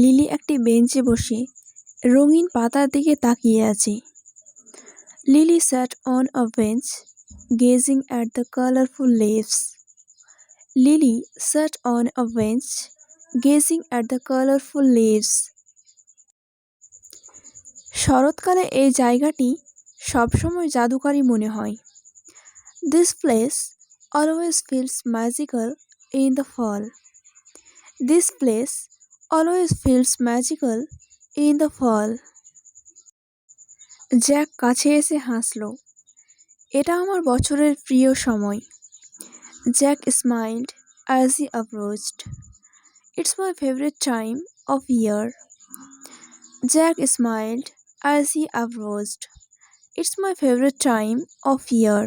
Lily একটি বেঞ্চে বসে রঙিন পাতার দিকে তাকিয়ে আছে। Lily sat on a bench gazing at the colourful leaves Lily sat on a bench gazing at the colourful leaves শরৎকালে এই জায়গাটি সবসময় জাদুকারী মনে হয়। This place always feels magical in the fall this place always feels magical in the fall Jack কাছে এসে হাসল। এটা আমার বছরের প্রিয় সময়। Jack smiled as he approached it's my favourite time of year Jack smiled as he approached it's my favourite time of year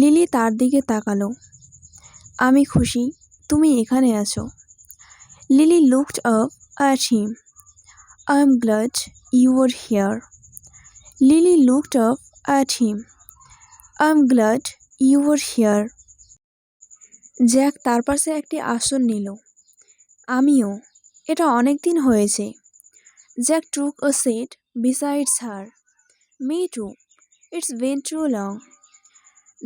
Lily তার দিকে তাকালো। আমি খুশি, তুমি এখানে আছো। Up at him I am glad you are here Lily looked up at him I am glad you are here Jack তার পাশে একটি আসন নিল। আমিও, এটা অনেক দিন হয়েছে। Jack took a seat besides her me too it's been too long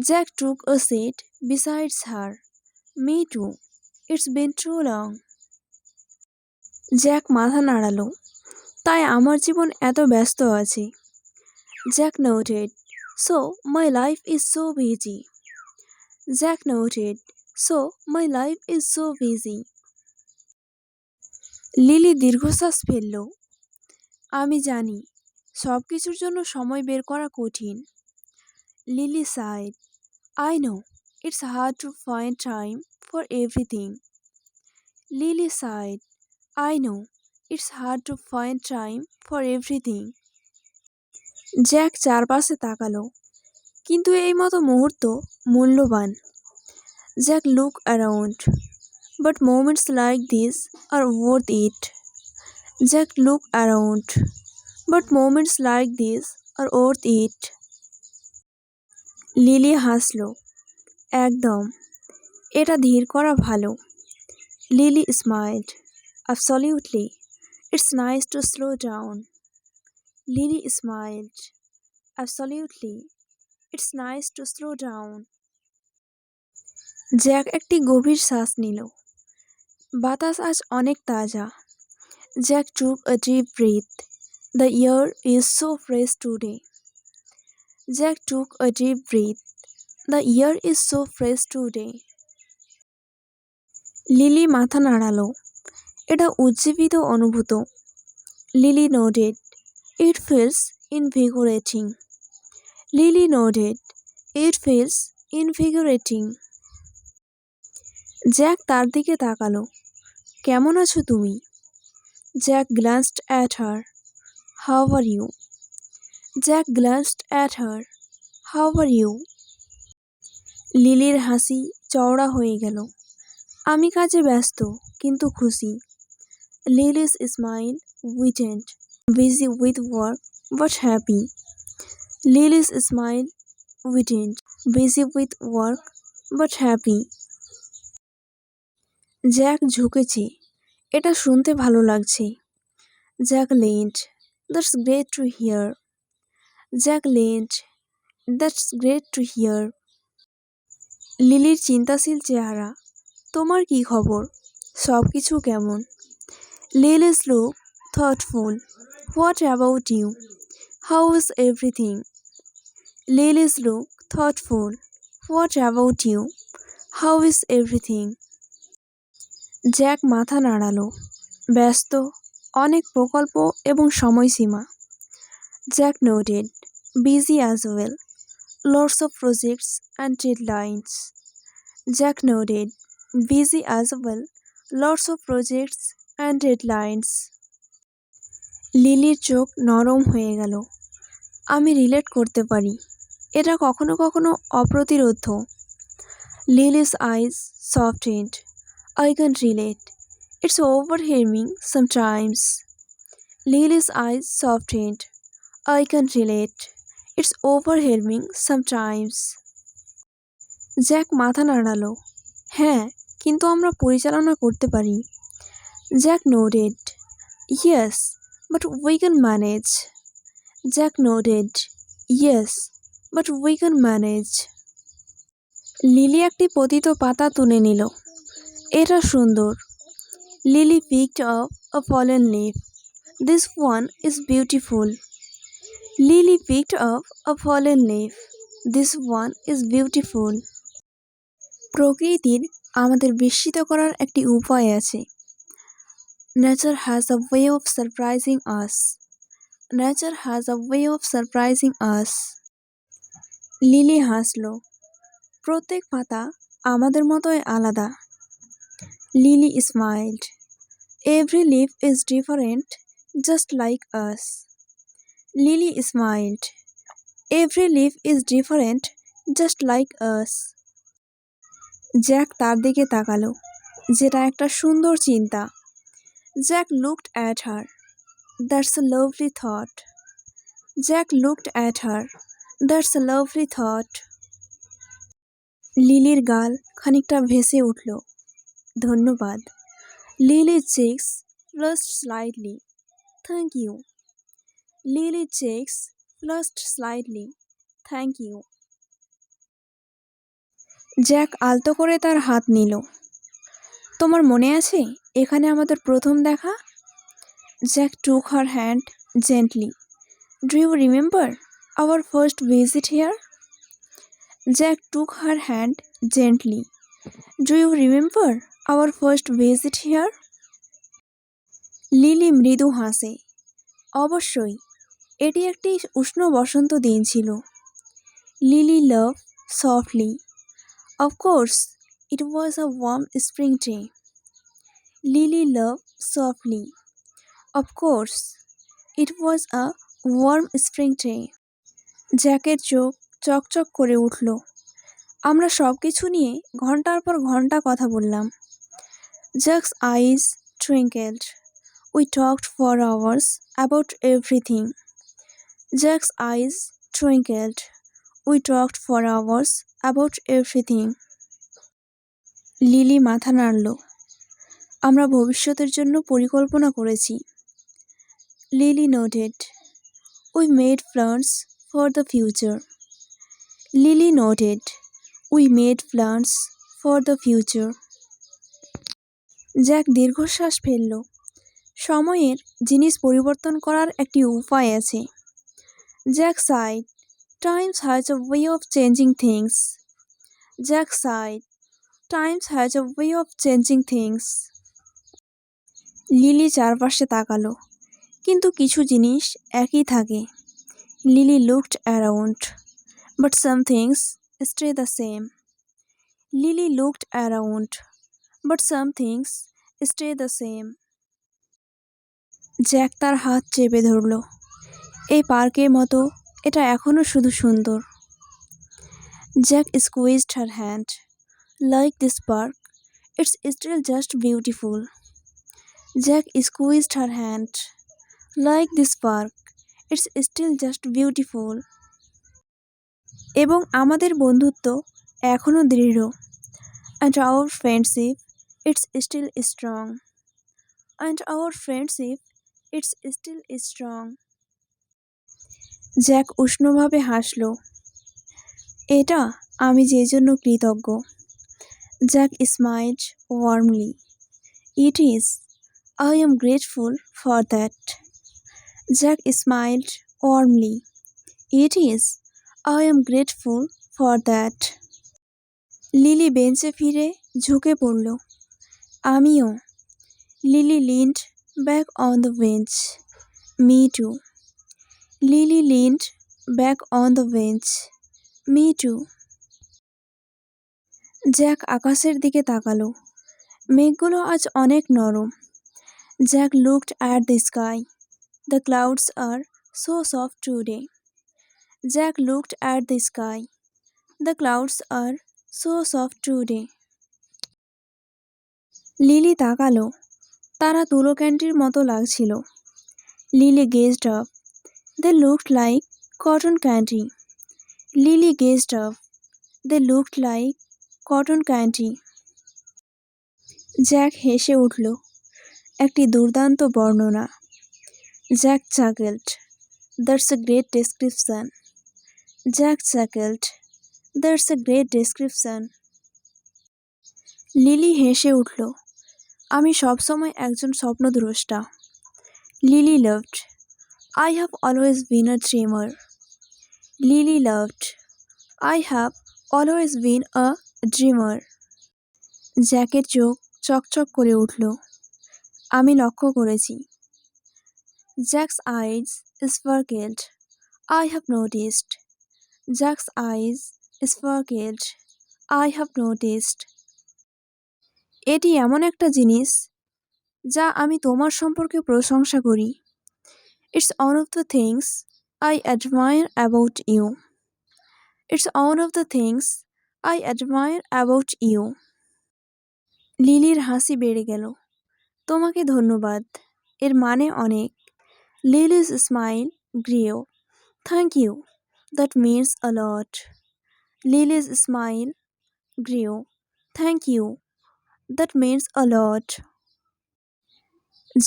Jack took a seat besides her me too it's been too long Jack মাথা নাড়ালো। তাই আমার জীবন এত ব্যস্ত আছে। Jack noted so my life is so busy Jack noted so my life is so busy Lily দীর্ঘশ্বাস ফেলল। আমি জানি সব কিছুর জন্য সময় বের করা কঠিন। Lily sighed I know it's hard to find time for everything Lily sighed I know it's hard to find time for everything Jack চারপাশে তাকালো। কিন্তু এই মতো মুহূর্ত মূল্যবান। Jack look around but moments like this are worth it Jack look around but moments like this are worth it Lily হাসলো। একদম। এটা ধীর করা ভালো। Lily smiled Absolutely. It's nice to slow down. Lily smiled. Absolutely. It's nice to slow down. Jack একটি গভীর শ্বাস নিল বাতাস আজ অনেক তাজা Jack took a deep breath the air is so fresh today Jack took a deep breath the air is so fresh today Lily মাথা নাড়ালো এটা উজ্জীবিত অনুভূত। Lily nodded it feels invigorating Lily nodded it feels invigorating Jack তার দিকে তাকালো। কেমন আছো তুমি? Jack glanced at her how are you Jack glanced at her how are you লিলির হাসি চওড়া হয়ে গেল। আমি কাজে ব্যস্ত, কিন্তু খুশি। Lily's smile widened, busy with work. But happy. Lily's smile widened, busy with work. But happy. Jack ঝুঁকেছে। এটা শুনতে ভালো লাগছে। Jack leant that's great to hear Jack leant that's great to hear লিলির চিন্তাশীল চেহারা। তোমার কি খবর? সব কিছু কেমন? Lily's look thoughtful. What about you? How is everything? Lily's look thoughtful. What about you? How is everything? Jack মাথা নাড়ালো ব্যস্ত অনেক প্রকল্প এবং সময়সীমা Jack noted busy as well lots of projects and deadlines. Jack noted, busy as well, lots of projects and deadlines. লিলির চোখ নরম হয়ে গেল। আমি রিলেট করতে পারি। এটা কখনো কখনো অপ্রতিরোধ্য Lily's eyes softened I can relate it's overwhelming sometimes Lily's eyes softened I can relate it's overwhelming sometimes Jack মাথা নাড়ালো। হ্যাঁ কিন্তু আমরা পরিচালনা করতে পারি। Jack nodded. Yes, but we can manage. Jack nodded. Yes, but we can manage. Lily একটি পতিত পাতা তুলে নিল এটা সুন্দর Lily picked up a fallen leaf this one is beautiful Lily picked up a fallen leaf this one is beautiful প্রকৃতির আমাদের বিস্মিত করার একটি উপায় আছে nature has a way of surprising us nature has a way of surprising us Lily হাসলো প্রত্যেক পাতা আমাদের মতোই আলাদা। Lily smiled every leaf is different just like us Lily smiled every leaf is different just like us Jack তার দিকে তাকালো, যেটা একটা সুন্দর চিন্তা। Jack looked at her that's a lovely thought Jack looked at her that's a lovely thought লিলির গাল খানিকটা ভেসে উঠল। ধন্যবাদ। Lily cheeks flushed slightly thank you Lily cheeks flushed slightly thank you Jack আলতো করে তার হাত নিল। তোমার মনে আছে? এখানে আমাদের প্রথম দেখা? Jack took her hand gently. Do you remember our first visit here? Jack took her hand gently. Do you remember our first visit here? Lily মৃদু হাসে। অবশ্যই, এটি একটি উষ্ণ বসন্ত দিন ছিল। Lily laughed softly. Of course it was a warm spring day Lily laughed softly of course it was a warm spring day জ্যাকের চোখ চকচক করে উঠল। আমরা সব কিছু নিয়ে ঘণ্টার পর ঘণ্টা কথা বললাম। Jack's eyes twinkled we talked for hours about everything Jack's eyes twinkled we talked for hours about everything Lily মাথা নাড়ল। আমরা ভবিষ্যতের জন্য পরিকল্পনা করেছি। Lily noted we made plans for the future Lily noted we made plans for the future Jack দীর্ঘশ্বাস ফেলল। সময়ের জিনিস পরিবর্তন করার একটি উপায় আছে। Jack sighed times has a way of changing things Jack sighed times has a way of changing things Lily চারপাশে তাকালো। কিন্তু কিছু জিনিস একই থাকে। Lily looked around but some things stay the same Lily looked around but some things stay the same Jack তার হাত চেপে ধরল। এই পার্কের মতো, এটা এখনও শুধু সুন্দর। Jack squeezed her hand like this park it's still just beautiful Jack squeezed her hand like this park it's still just beautiful এবং আমাদের বন্ধুত্ব এখনও দৃঢ়। And our friendship it's still strong and our friendship it's still strong Jack উষ্ণভাবে হাসল। এটা আমি যে জন্য কৃতজ্ঞ। Jack smiled warmly it is I am grateful for that Jack smiled warmly it is I am grateful for that Lily বেঞ্চে ফিরে ঝুঁকে পড়ল। আমিও। Lily leaned back on the bench me too Lily leaned back on the bench me too Jack আকাশের দিকে তাকালো। মেঘগুলো আজ অনেক নরম। Jack looked at the sky the clouds are so soft today Jack looked at the sky the clouds are so soft today Lily তাকালো। তারা তুলো ক্যান্ডির মতো লাগছিল। Lily gazed up they looked like cotton candy Lily gazed up they looked like cotton candy Jack হেসে উঠল, একটি দুর্দান্ত বর্ণনা। Jack chuckled that's a great description. Jack chuckled that's a great description. Lily হেসে উঠল, আমি সবসময় একজন স্বপ্নদ্রষ্টা। Lily laughed, I have always been a dreamer. Lily laughed, I have always been a dreamer জ্যাকের চোখ চকচক করে উঠল। আমি লক্ষ্য করেছি। Jack's eyes sparkled I have noticed Jack's eyes sparkled I have noticed এটি এমন একটা জিনিস যা আমি তোমার সম্পর্কে প্রশংসা করি। It's one of the things I admire about you it's one of the things I admire about you. লিলির হাসি বেড়ে গেল। তোমাকে ধন্যবাদ। এর মানে অনেক। Lily's smile grew. Thank you. That means lot. Lily's smile grew. Thank you. That means a lot.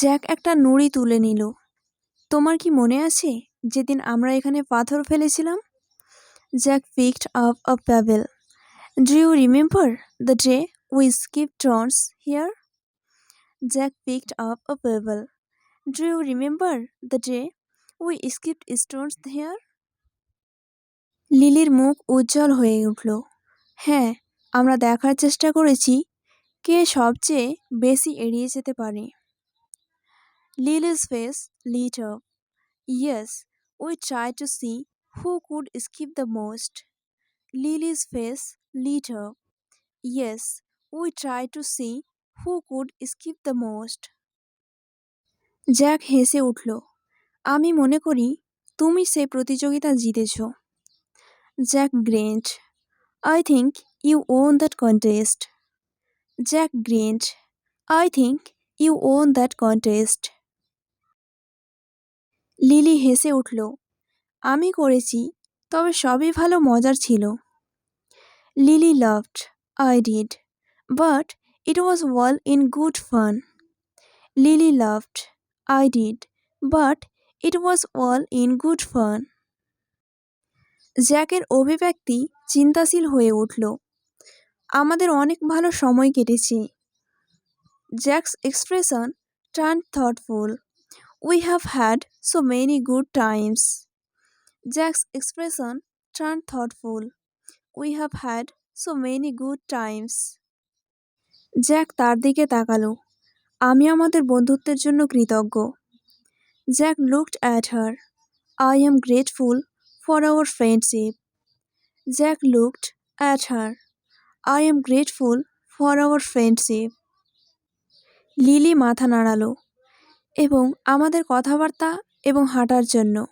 Jack একটা নুড়ি তুলে নিল। তোমার কি মনে আছে, যেদিন আমরা এখানে পাথর ফেলেছিলাম? Jack picked up a pebble do you remember the day we skip stones here Jack picked up a pebble do you remember the day we skip stones here লিলির মুখ উজ্জ্বল হয়ে উঠল। হ্যাঁ আমরা দেখার চেষ্টা করেছি কে সবচেয়ে বেশি এড়িয়ে যেতে পারে। Lily's face lit up. Yes, we tried to see who could skip the most. Lily's face up. Yes, we tried to see who could skip the most. Jack হেসে উঠল আমি মনে করি তুমি সেই প্রতিযোগিতা জিতেছ Jack grinned I think you won that contest Jack grinned I think you won that contest Lily হেসে উঠল আমি করেছি তবে সবই ভালো মজার ছিল Lily laughed I did but it was all in good fun Lily laughed I did but it was all in good fun জ্যাকের অভিব্যক্তি চিন্তাশীল হয়ে উঠল। আমাদের অনেক ভালো সময় কেটেছে। Jack's expression turn thoughtful We have had so many good times. Jack's expression turned thoughtful. We have had so many good times Jack তার দিকে তাকালো। আমি আমাদের বন্ধুত্বের জন্য কৃতজ্ঞ। Jack looked at her I am grateful for our friendship Jack looked at her I am grateful for our friendship Lily মাথা নাড়ালো এবং আমাদের কথাবার্তা এবং হাঁটার জন্য।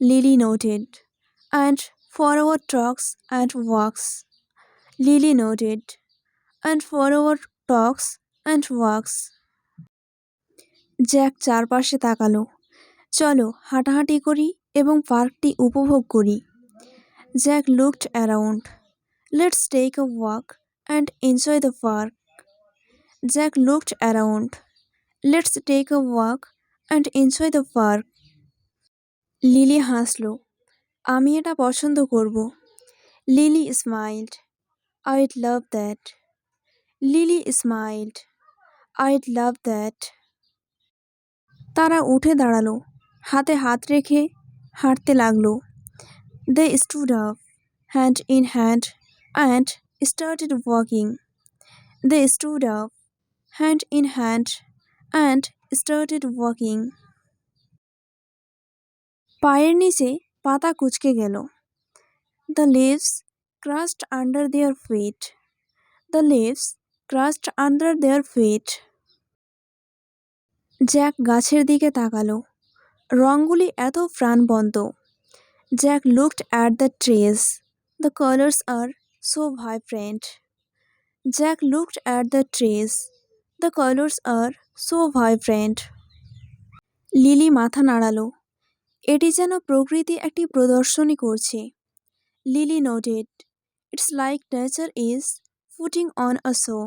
Lily noted and talks and walks Lily noted and for our talks and walks Jack চারপাশে তাকালো। চলো, হাঁটাহাঁটি করি এবং পার্কটি উপভোগ করি। Jack looked around let's take a walk and enjoy the park Jack looked around let's take a walk and enjoy the park Lily হাসল। আমি এটা পছন্দ করব। Lily smiled I'd love that Lily smiled I'd love that তারা উঠে দাঁড়াল। হাতে হাত রেখে হাঁটতে লাগল। They stood up hand in hand and started walking they stood up hand in hand and started walking পায়ের নিচে পাতা কুচকে গেল the leaves crunched under their feet the leaves crunched under their feet Jack গাছের দিকে তাকালো। রঙগুলি এত প্রাণবন্ত। Jack looked at the trees the colours are so vibrant Jack looked at the trees the colours are so vibrant Lily মাথা নাড়ালো। এটি যেন প্রকৃতি একটি প্রদর্শনী করছে। Lily noted it's like nature is putting on a show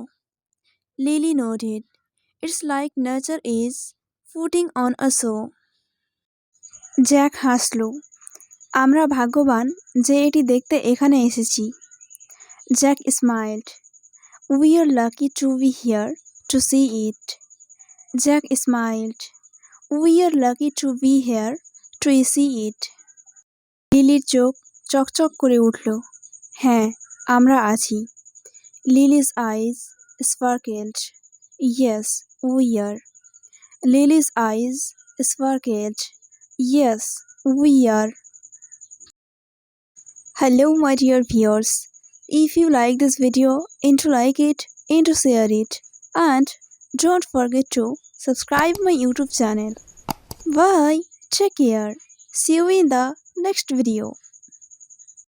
Lily noted it's like nature is putting on a show Jack হাসলো, আমরা ভাগ্যবান যে এটি দেখতে এখানে এসেছি। Jack smiled we are lucky to be here to see it Jack smiled we are lucky to be here to see it লিলির চোখ চকচক করে উঠল হ্যাঁ আমরা আছি Lily's eyes sparkled yes we are Lily's eyes sparkled yes we are Hello my dear viewers. If you like this video, into like it, into share it and don't forget to subscribe my YouTube channel. Bye. Take care. See you in the next video.